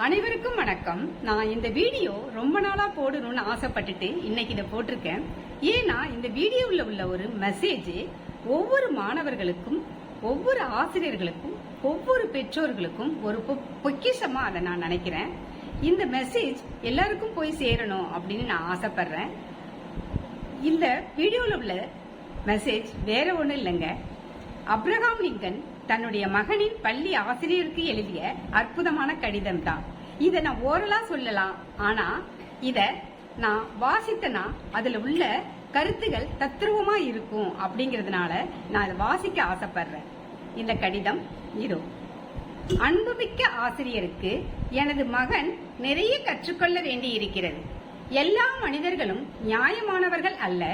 அனைவருக்கும் வணக்கம். நான் இந்த வீடியோ ரொம்ப நாளா போடணும்னு ஆசைப்பட்டுட்டு இன்னைக்கு இதை போட்டிருக்கேன். ஏன்னா இந்த வீடியோவில் உள்ள ஒரு மெசேஜ் ஒவ்வொரு மாணவர்களுக்கும் ஒவ்வொரு ஆசிரியர்களுக்கும் ஒவ்வொரு பெற்றோர்களுக்கும் ஒரு பொ- பொக்கிஷமா அதை நான் நினைக்கிறேன். இந்த மெசேஜ் எல்லாருக்கும் போய் சேரணும் அப்படின்னு நான் ஆசைப்படுறேன். இந்த வீடியோவில் உள்ள மெசேஜ் வேற ஒன்றும் இல்லைங்க. அப்ரஹாம் லிங்கன் தன்னுடைய மகனின் பள்ளி ஆசிரியருக்கு எழுதிய அற்புதமான கடிதம் தான் இதை நான் ஓரலா சொல்லலாம். ஆனா இத நான் வாசித்தனா அதுல உள்ள கருத்துகள் தத்ரூபமா இருக்கும் அப்படிங்கறதுனால நான் அதை வாசிக்க ஆசைப்படுறேன். இந்த கடிதம் இதோ. அன்புமிக்க ஆசிரியருக்கு எனது மகன் நிறைய கற்றுக்கொள்ள வேண்டியிருக்கிறது. எல்லா மனிதர்களும் நியாயமானவர்கள் அல்ல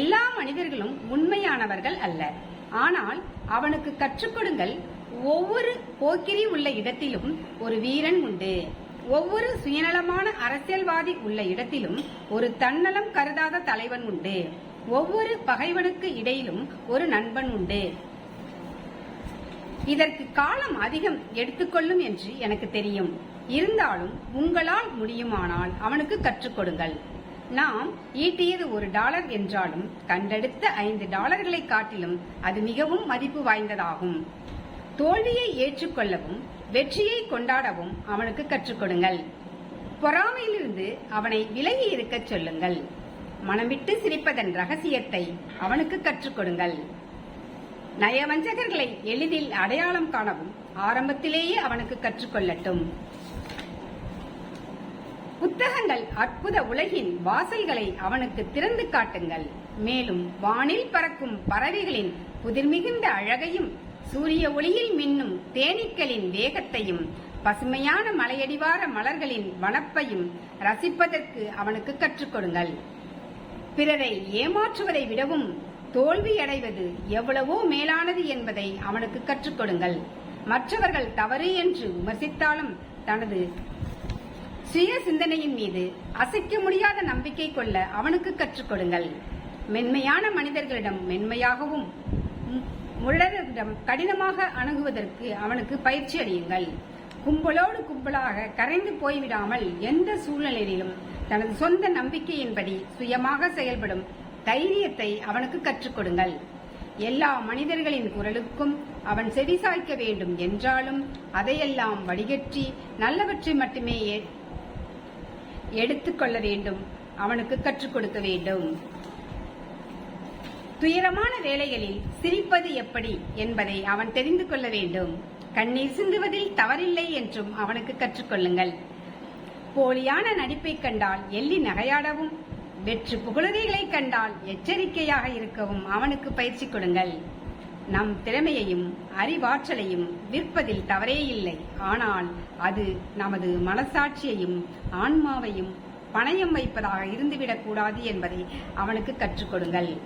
எல்லா மனிதர்களும் உண்மையானவர்கள் அல்ல. ஆனால் அவனுக்கு கற்றுக் கொடுங்கள் ஒவ்வொரு போக்கிரி உள்ள இடத்திலும் ஒரு வீரன் உண்டு. ஒவ்வொரு சுயநலமான அரசியல்வாதி உள்ள இடத்திலும் ஒரு தன்னலம் கருதாத தலைவன் உண்டு. ஒவ்வொரு பகைவனுக்கு இடையிலும் ஒரு நண்பன் உண்டு. இதற்கு காலம் அதிகம் எடுத்துக்கொள்ளும் என்று எனக்கு தெரியும். இருந்தாலும் உங்களால் முடியுமானால் அவனுக்கு கற்றுக் கொடுங்கள் நாம் ஈட்டியது ஒரு டாலர் என்றாலும் கண்டெடுத்த ஐந்து டாலர்களை காட்டிலும் அது மிகவும் மதிப்பு வாய்ந்ததாகும். தோல்வியை ஏற்றுக்கொள்ளவும் வெற்றியை கொண்டாடவும் அவனுக்கு கற்றுக் கொடுங்கள். பொறாமையிலிருந்து அவனை விலகி இருக்கச் சொல்லுங்கள். மனமிட்டு சிரிப்பதன் ரகசியத்தை அவனுக்கு கற்றுக் கொடுங்கள். நயவஞ்சகர்களை எளிதில் அடையாளம் காணவும் ஆரம்பத்திலேயே அவனுக்கு கற்றுக்கொள்ளட்டும் புத்தகங்கள் அற்புத உலகின் வாசல்களை அவனுக்கு திறந்து காட்டுங்கள். மேலும் வானில் பறக்கும் பறவைகளின் புதிர்மிகுந்த அழகையும் சூரிய ஒளியில் மின்னும் தேனீக்களின் வேகத்தையும் பசுமையான மலையடிவார மலர்களின் வனப்பையும் ரசிப்பதற்கு அவனுக்கு கற்றுக் கொடுங்கள். பிறரை ஏமாற்றுவதை விடவும் தோல்வியடைவது எவ்வளவோ மேலானது என்பதை அவனுக்கு கற்றுக் கொடுங்கள். மற்றவர்கள் தவறு என்று விமர்சித்தாலும் தனது சுய சிந்தனையின் மீது அசைக்க முடியாத நம்பிக்கை கொள்ள அவனுக்கு கற்றுக் கொடுங்கள். மென்மையான மனிதர்களிடம் மென்மையாகவும் மு- முரடரிடம் கடினமாக அணுகுவதற்கு அவனுக்கு பயிற்சி அளியுங்கள். கும்பலோடு கும்பலாக கரைந்து போய்விடாமல் எந்த சூழ்நிலையிலும் தனது சொந்த நம்பிக்கையின்படி சுயமாக செயல்படும் தைரியத்தை அவனுக்கு கற்றுக் கொடுங்கள். எல்லா மனிதர்களின் குரலுக்கும் அவன் செவிசாய்க்க வேண்டும் என்றாலும் அதையெல்லாம் வடிகற்றி நல்லவற்றை மட்டுமே எடுத்துக்கொள்ள வேண்டும். அவனுக்கு கற்றுக் கொடுக்க வேண்டும். துயரமான வேலைகளில் சிரிப்பது எப்படி என்பதை அவன் தெரிந்து கொள்ள வேண்டும். கண்ணீர் சிந்துவதில் தவறில்லை என்றும் அவனுக்கு கற்றுக்கொள்ளுங்கள் போலியான நடிப்பை கண்டால் எள்ளி நகையாடவும் வெற்று புகழுதைகளை கண்டால் எச்சரிக்கையாக இருக்கவும் அவனுக்கு பயிற்சி கொடுங்கள். நம் திறமையையும் அறிவாற்றலையும் விற்பதில் தவறே இல்லை ஆனால் அது நமது மனசாட்சியையும் ஆன்மாவையும் பணயம் வைப்பதாக இருந்துவிடக் கூடாது என்பதை அவனுக்கு கற்றுக் கொடுங்கள்.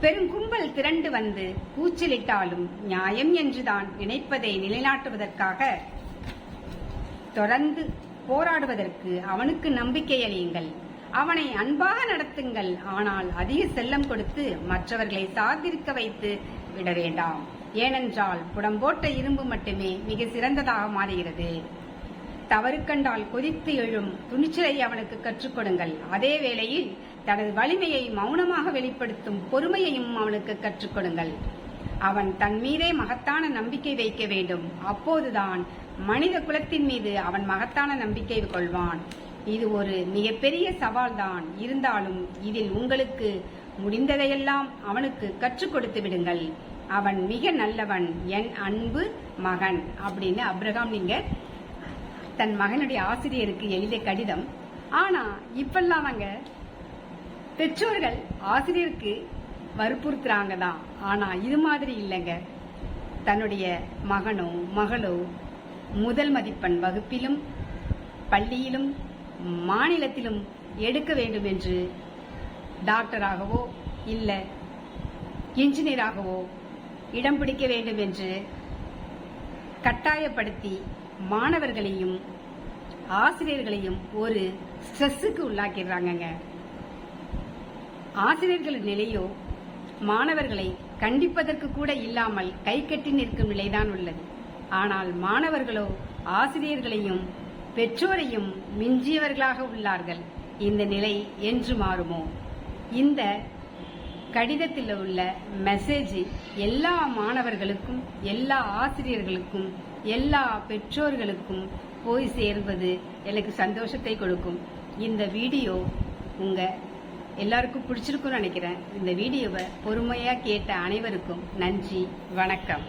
பெருங்கும்பல் திரண்டு வந்து கூச்சலிட்டாலும் நியாயம் என்றுதான் நினைப்பதை நிலைநாட்டுவதற்காக தொடர்ந்து போராடுவதற்கு அவனுக்கு நம்பிக்கை அளியுங்கள் அவனை அன்பாக நடத்துங்கள். ஆனால் அதிக செல்லம் கொடுத்து மற்றவர்களை சார்ந்திருக்க வைத்து விட வேண்டாம். ஏனென்றால் புடம்போட்ட இரும்பு மட்டுமே மிக சிறந்ததாக மாறுகிறது. தவறு கண்டால் கொதித்து எழும் துணிச்சலை அவனுக்கு கற்றுக் கொடுங்கள். அதே வேளையில் தனது வலிமையை மௌனமாக வெளிப்படுத்தும் பொறுமையையும் அவனுக்கு கற்றுக் கொடுங்கள். அவன் தன் மீதே மகத்தான நம்பிக்கை வைக்க வேண்டும். அப்போதுதான் மனித குலத்தின் மீது அவன் மகத்தான நம்பிக்கை கொள்வான். இது ஒரு மிகப்பெரிய சவால்தான். இருந்தாலும் இதில் உங்களுக்கு முடிந்ததையெல்லாம் அவனுக்கு கற்றுக் கொடுத்து விடுங்கள். அவன் மிக நல்லவன் என் அன்பு மகன் அப்படின்னு அப்ரஹாம் நீங்க தன் மகனுடைய ஆசிரியருக்கு எழுதிய கடிதம். ஆனா இப்பெல்லாம் நாங்க பெற்றோர்கள் ஆசிரியருக்கு வற்புறுத்துறாங்க தான் ஆனா இது மாதிரி இல்லைங்க. தன்னுடைய மகனோ மகளோ முதல் மதிப்பெண் வகுப்பிலும் பள்ளியிலும் மாநிலத்திலும் எடுக்க வேண்டும் என்று டாக்டராகவோ இல்லை இன்ஜினியராகவோ இடம் பிடிக்க வேண்டும் என்று கட்டாயப்படுத்தி மாணவர்களையும் ஆசிரியர்களையும் ஒரு ஸ்ட்ரெஸ்ஸுக்கு உள்ளாக்கிடுறாங்கங்க. ஆசிரியர்களின் நிலையோ மாணவர்களை கண்டிப்பதற்கு கூட இல்லாமல் கை கட்டி நிற்கும் நிலைதான் உள்ளது. ஆனால் மாணவர்களோ ஆசிரியர்களையும் பெற்றோரையும் மிஞ்சியவர்களாக உள்ளார்கள். இந்த நிலை என்று மாறுமோ? இந்த கடிதத்தில் உள்ள மெசேஜ் எல்லா மாணவர்களுக்கும் எல்லா ஆசிரியர்களுக்கும் எல்லா பெற்றோர்களுக்கும் போய் சேர்வது எனக்கு சந்தோஷத்தை கொடுக்கும். இந்த வீடியோ உங்க எல்லாருக்கும் பிடிச்சிருக்கும்னு நினைக்கிறேன். இந்த வீடியோவை பொறுமையாக கேட்ட அனைவருக்கும் நன்றி வணக்கம்.